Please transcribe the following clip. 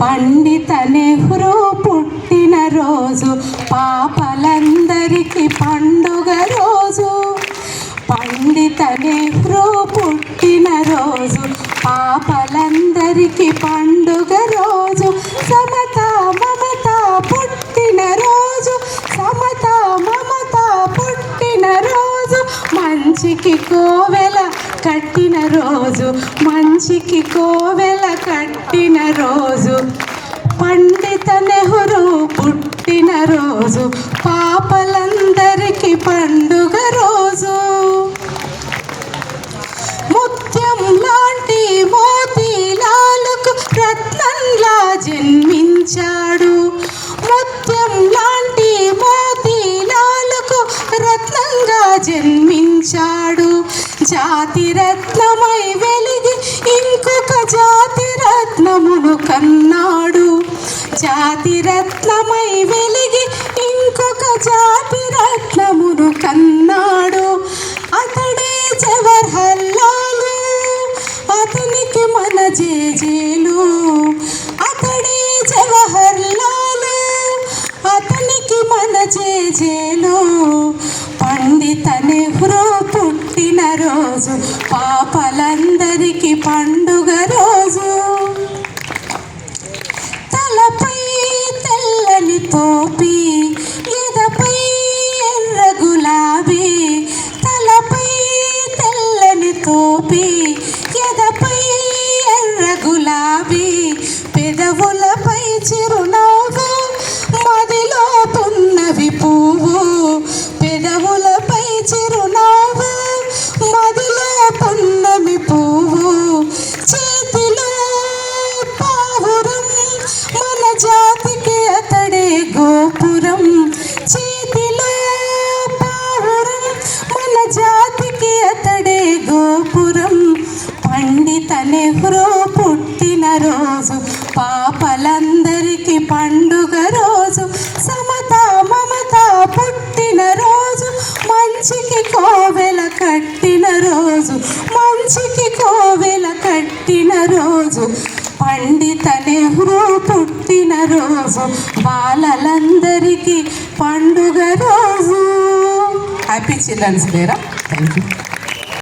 పండిత నెహ్రూ పుట్టిన రోజు పాపలందరికీ పండుగ రోజు. పండిత నెహ్రూ పుట్టిన రోజు పాపలందరికీ పండుగ రోజు. సమత మమత పుట్టిన రోజు సమత మమత పుట్టిన రోజు. మంచికి కోవెల కట్టిన రోజు మంచికి కోవెల కట్టిన రోజు పండిత నెహ్రూ పుట్టిన రోజు పాపలందరికీ పండుగ రోజు. ముత్యం లాంటి మోతీలాలకు రత్నంలా జన్మించాడు. ముత్యం లాంటి మోతీలాలకు రత్నంగా జన్మించాడు. జాతి రత్నమై వెలిగి ఇంకొక జాతి రత్నమును కన్నాడు. జాతి రత్నమై వెలిగి ఇంకొక జాతి రత్నమును కన్నాడు. అతడే జవహర్ అతనికి మన జేజేలు. అతడే జవహర్ లాలు అతనికి మన జేజేలు. పండిత నెహ్రూ రోజు పాపలందరికీ పండుగ రోజు. తలపై తెల్లని తోపి ఎదపై ఎర్ర గులాబీ తలపై తెల్లని తోపి ఎదపై ఎర్ర గులాబీ పెదవుల గోపురం చేతిలో పావురం మన జాతికి అతడే గోపురం. పండిత నెహ్రూ పుట్టిన రోజు పాపలందరికీ పండుగ రోజు. సమత మమత పుట్టిన రోజు మంచికి కోవెల కట్టిన రోజు మంచికి కోవెల కట్టిన రోజు. పండిత నెహ్రూ పుట్టిన రోజు. బాలలందరికీ పండుగ రోజు. హ్యాపీ చిల్డ్రన్స్ డేరా థ్యాంక్ యూ